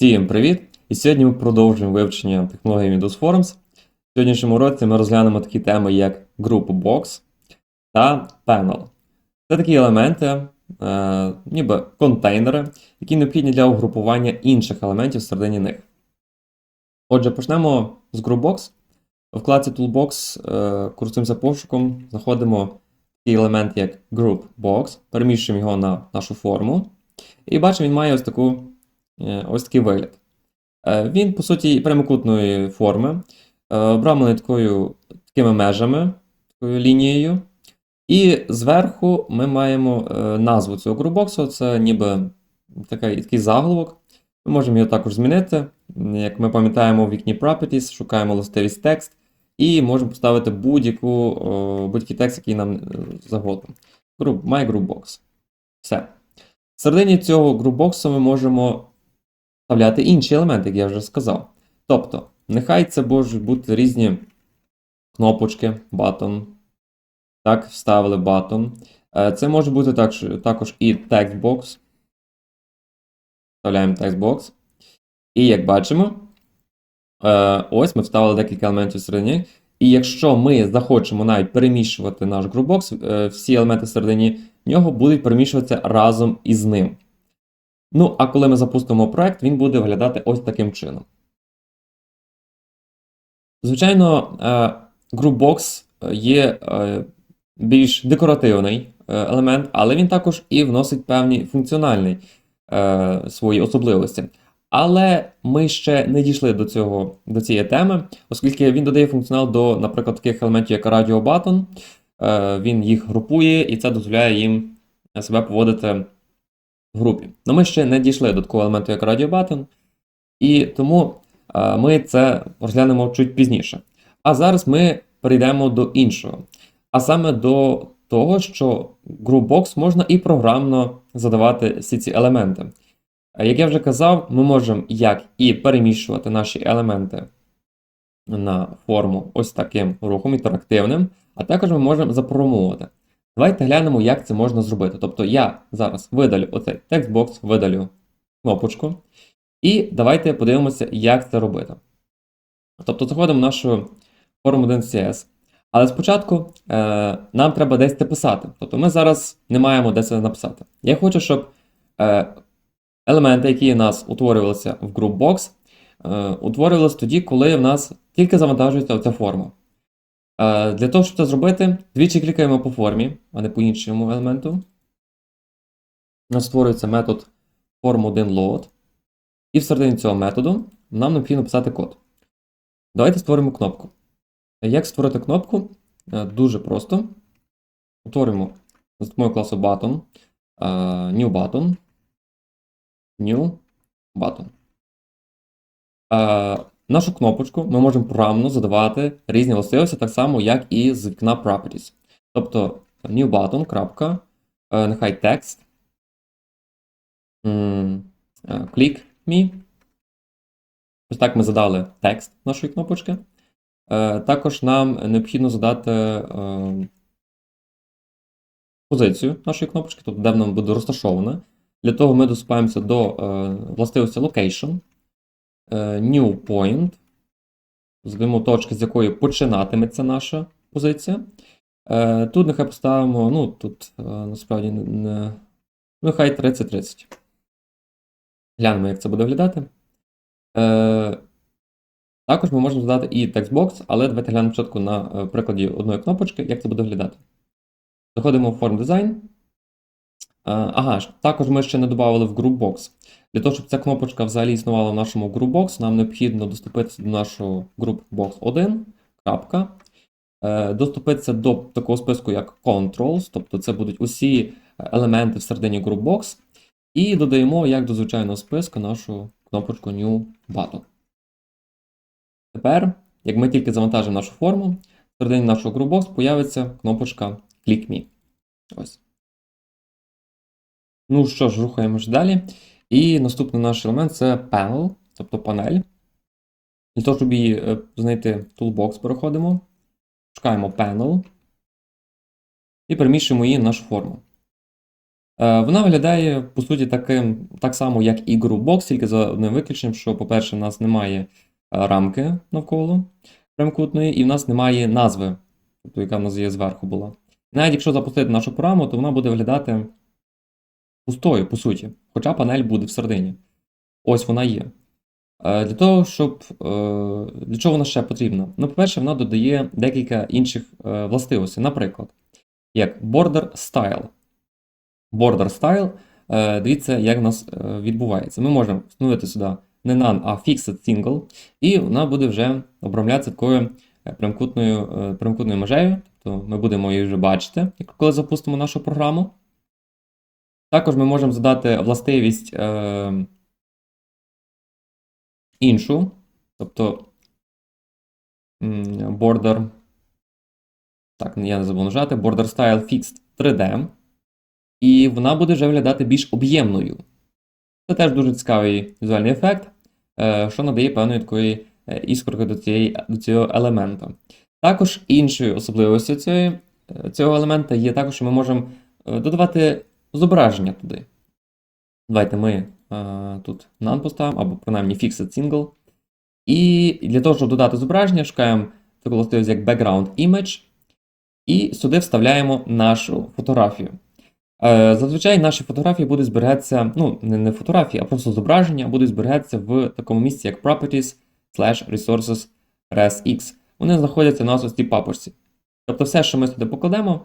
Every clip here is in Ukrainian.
Всім привіт! І сьогодні ми продовжуємо вивчення технології Windows Forms. В сьогоднішньому році ми розглянемо такі теми, як Group Box та Panel. Це такі елементи, е, ніби контейнери, які необхідні для угрупування інших елементів всередині них. Отже, почнемо з Group Box. В вкладці Toolbox е, користуємося пошуком, знаходимо такий елемент, як Group Box, переміщуємо його на нашу форму. І бачимо, він має ось таку ось такий вигляд. Е, Він, по суті, прямокутної форми, е, обрамлений такою, такими межами, такою лінією. І зверху ми маємо е, назву цього грубоксу, це ніби такий, такий заголовок. Ми можемо його також змінити. Як ми пам'ятаємо в вікні Properties, шукаємо властивість текст і можемо поставити будь-яку, будь-який текст, який нам е. Group, My Group Box. Все. Всередині цього грубоксу ми можемо вставляти інші елементи, як я вже сказав. Тобто, нехай це можуть бути різні кнопочки, батон. Так, вставили батон. Е, Це може бути також, також і текстбокс. Вставляємо текстбокс. І як бачимо, е, ось ми вставили декілька елементів всередині. І якщо ми захочемо навіть переміщувати наш грубокс, е, всі елементи всередині нього будуть переміщуватися разом із ним. Ну, а коли ми запустимо проект, він буде виглядати ось таким чином. Звичайно, е, Groupbox є е, більш декоративний е, елемент, але він також і вносить певні функціональні свої особливості. Але ми ще не дійшли до цього, до цієї теми, оскільки він додає функціонал до, наприклад, таких елементів, як Radio Button, він їх групує, і це дозволяє їм себе поводити в групі. Но ми ще не дійшли до такого елементу, як Button, і тому ми це розглянемо чуть пізніше. А зараз ми перейдемо до іншого. А саме до того, що Groupbox можна і програмно задавати всі ці елементи. Як я вже казав, ми можемо як і переміщувати наші елементи на форму ось таким рухом інтерактивним, а також ми можемо запрограмувати. Давайте глянемо, як це можна зробити. Тобто я зараз видалю оцей текстбокс, видалю кнопочку. І давайте подивимося, як це робити. Тобто заходимо в нашу форму 1CS. Але спочатку е, нам треба десь це писати. Тобто ми зараз не маємо де це написати. Я хочу, щоб е, елементи, які у нас утворювалися в Groupbox, е, утворювалися тоді, коли в нас тільки завантажується оця форма. Е, для того, щоб це зробити, двічі клікаємо по формі, а не по іншому елементу. У нас створюється метод form1load. І всередині цього методу нам необхідно писати код. Давайте створимо кнопку. Як створити кнопку? Е, дуже просто. Утворимо з допомогою класу button, е, new button, new button. Нашу кнопочку ми можемо програмно задавати різні властивості, так само, як і з вікна Properties. Тобто new button, крапка, е, нехай текст, е, click me. Ось так ми задали текст нашої кнопочки. Е, також нам необхідно задати позицію нашої кнопочки, тобто де вона буде розташована. Для того ми доступаємося до властивості location. Е, new point. Звемо точки, з якої починатиметься наша позиція. Е, тут нехай поставимо, ну, тут е, насправді не. Нехай 30-30. Глянемо, як це буде виглядати. Також ми можемо задати і текстбокс, але давайте глянемо спочатку на прикладі одної кнопочки, як це буде виглядати. Заходимо в Form Design. Ага, також ми ще не додали в Groupbox. Для того, щоб ця кнопочка взагалі існувала в нашому Groupbox, нам необхідно доступитися до нашого Groupbox 1. крапка. Е, доступитися до такого списку, як Controls, тобто це будуть усі елементи всередині Groupbox. І додаємо, як до звичайного списку, нашу кнопочку New Button. Тепер, як ми тільки завантажимо нашу форму, всередині нашого Groupbox появиться кнопочка Click Me. Ось. Ну що ж, рухаємось далі. І наступний наш елемент це panel, тобто панель. Для того, щоб її е, знайти Toolbox, переходимо. Шукаємо panel і переміщуємо її в нашу форму. Е, Вона виглядає, по суті, таким, так само, як і Groupbox, тільки за одним виключенням, що, по-перше, в нас немає е, рамки навколо прямокутної, і в нас немає назви, тобто яка в нас є зверху була. Навіть якщо запустити нашу програму, то вона буде виглядати пустою, по суті, хоча панель буде всередині. Ось вона є. Е, Для того, щоб. е, Для чого вона ще потрібна? Ну, по-перше, вона додає декілька інших е, властивостей. Наприклад, як Border Style. Border Style, дивіться, як в нас відбувається. Ми можемо встановити сюди не none, а fixed single, і вона буде вже обрамлятися такою прямкутною, е, прямкутною межею. Тобто ми будемо її вже бачити, коли запустимо нашу програму. Також ми можемо задати властивість е, іншу, тобто border. Так, я не забув нажати, border style fixed 3D. І вона буде вже виглядати більш об'ємною. Це теж дуже цікавий візуальний ефект, е, що надає певної такої е, іскорки до, цієї, до цього елемента. Також іншою особливістю е, цього елемента є також, що ми можемо додавати зображення туди. Давайте ми е, тут none поставимо, або принаймні fixed single. І для того, щоб додати зображення, шукаємо таку властивість як background image, і сюди вставляємо нашу фотографію. Е, Зазвичай наші фотографії будуть зберігатися, ну, не, фотографії, а просто зображення будуть зберігатися в такому місці, як Properties slash Resources. Вони знаходяться на ось цій папочці. Тобто все, що ми сюди покладемо,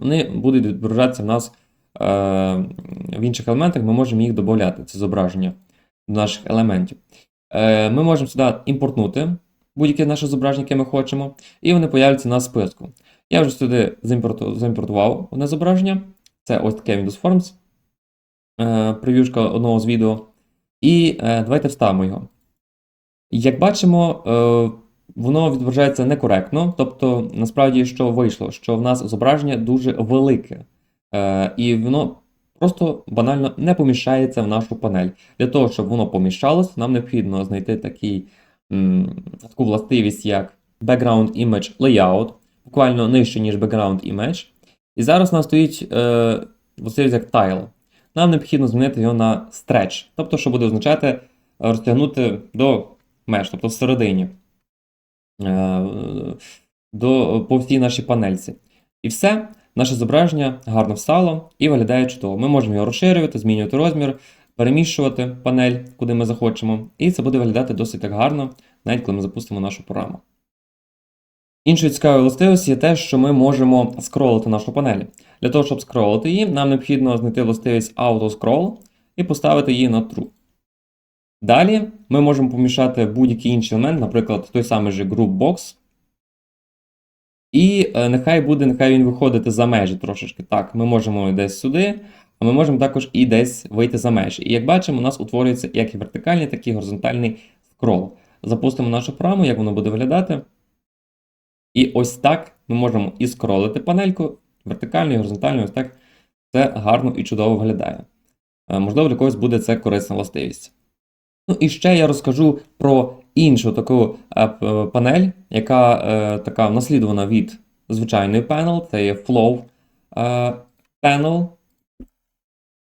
вони будуть відображатися в нас е, в інших елементах, ми можемо їх додати, ці зображення до наших елементів. Е, Ми можемо сюди імпортнути будь-яке наше зображення, яке ми хочемо, і вони появляться на списку. Я вже сюди заімпорту- заімпортував одне зображення. Це ось таке Windows Forms, е, прев'юшка одного з відео. І е, давайте вставимо його. Як бачимо, е, воно відображається некоректно. Тобто, насправді, що вийшло, що в нас зображення дуже велике. Е, і воно просто банально не поміщається в нашу панель. Для того, щоб воно поміщалось, нам необхідно знайти такий, м, таку властивість, як Background Image Layout буквально нижче, ніж background image. І зараз у нас стоїть е, як tile. Нам необхідно змінити його на stretch, тобто, що буде означати е, розтягнути до меж, тобто всередині, до, по всій нашій панельці. І все, наше зображення гарно встало і виглядає чудово. Ми можемо його розширювати, змінювати розмір, переміщувати панель, куди ми захочемо, і це буде виглядати досить так гарно, навіть коли ми запустимо нашу програму. Іншою цікавою властивістю є те, що ми можемо скролити нашу панель. Для того, щоб скролити її, нам необхідно знайти властивість Auto Scroll і поставити її на True. Далі ми можемо помішати будь-який інший елемент, наприклад, той самий же Group Box. І е, нехай буде, нехай він виходити за межі трошечки. Так, ми можемо десь сюди, а ми можемо також і десь вийти за межі. І як бачимо, у нас утворюється як і вертикальний, так і горизонтальний скрол. Запустимо нашу програму, як воно буде виглядати. І ось так ми можемо і скролити панельку вертикально і горизонтально, ось так це гарно і чудово виглядає. Е, Можливо, для когось буде це корисна властивість. Ну і ще я розкажу про іншу таку е, панель, яка е, така наслідувана від звичайної panel, це є Flow е, Panel,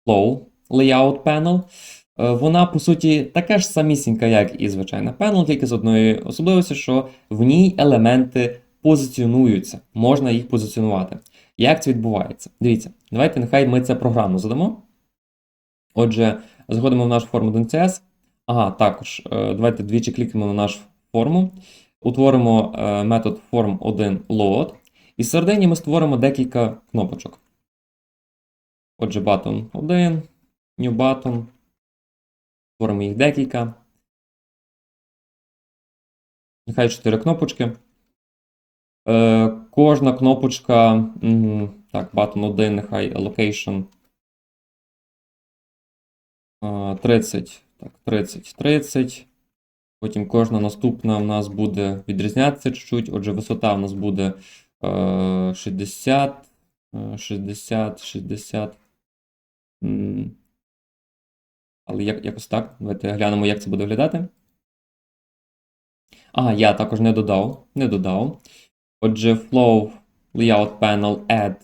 Flow Layout Panel. Е, Вона, по суті, така ж самісінька, як і звичайна panel, тільки з одної особливості, що в ній елементи позиціонуються, можна їх позиціонувати. Як це відбувається? Дивіться, давайте нехай ми це програмно задамо. Отже, заходимо в нашу форму 1CS. Ага, також е, давайте двічі клікнемо на нашу форму, утворимо е, метод form1 load, і всередині ми створимо декілька кнопочок. Отже, button 1, new button. Створимо їх декілька. Нехай 4 кнопочки. Е, кожна кнопочка. Так, button 1, нехай location. е, 30. Так, 30, 30. Потім кожна наступна в нас буде відрізнятися чуть-чуть. Отже, висота в нас буде е, 60, е, 60, 60. Але як, якось так. Давайте глянемо, як це буде виглядати. А, я також не додав. Не додав. Отже, Flow Layout Panel Add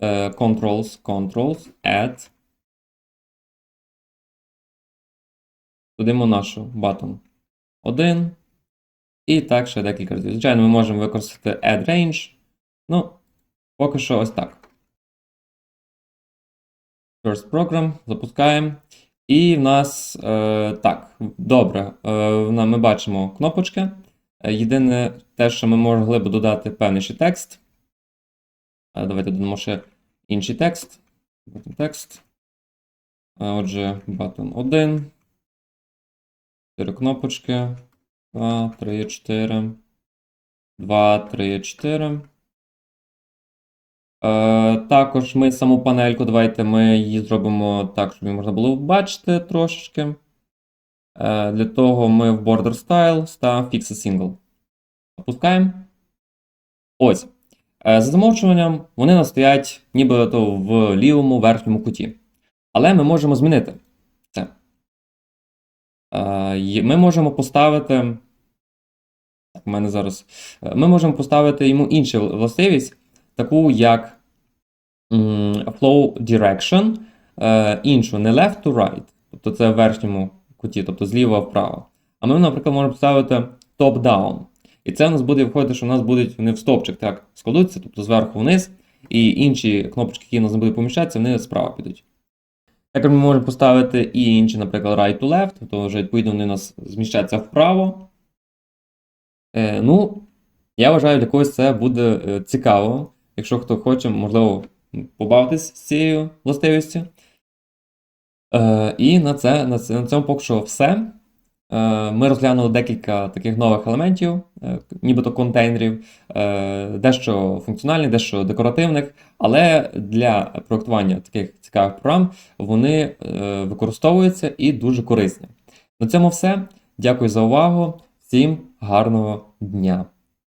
е, controls, controls, add. Додаємо нашу button 1. І так ще декілька разів. Звичайно, ми можемо використати add range. Ну, поки що ось так. First program, запускаємо. І в нас е, так, добре. Е, ми бачимо кнопочки. Е, Єдине те, що ми могли б додати певний текст. Е, Давайте додамо ще інший текст. Текст. Е, Отже, button 1. 4 кнопочки. 2, 3, 4. 2, 3, 4. Е, також ми саму панельку, давайте ми її зробимо так, щоб її можна було бачити трошечки. Е, для того ми в Border Style ставимо Fix a Single. Опускаємо. Ось. Е, за замовчуванням вони нас стоять нібито в лівому верхньому куті. Але ми можемо змінити ми можемо поставити. Так, у мене зараз. Е, Ми можемо поставити йому іншу властивість, таку як Flow Direction, е, іншу не left to right, тобто це в верхньому куті, тобто зліва вправо. А ми, наприклад, можемо поставити top-down. І це у нас буде виходити, що у нас будуть вони в стовпчик так складуться, тобто зверху вниз, і інші кнопочки, які у нас будуть поміщатися, вони справа підуть. Також ми можемо поставити і інші, наприклад, right to left, то вже відповідно вони у нас зміщаються вправо. Е, ну, я вважаю, для когось це буде е, цікаво. Якщо хто хоче, можливо, побавитись з цією властивістю. Е, і на, це, на, це, на цьому поки що все. Е, ми розглянули декілька таких нових елементів, е, нібито контейнерів, е, дещо функціональних, дещо декоративних, але для проектування таких цікавих програм вони використовуються і дуже корисні. На цьому все. Дякую за увагу. Всім гарного дня!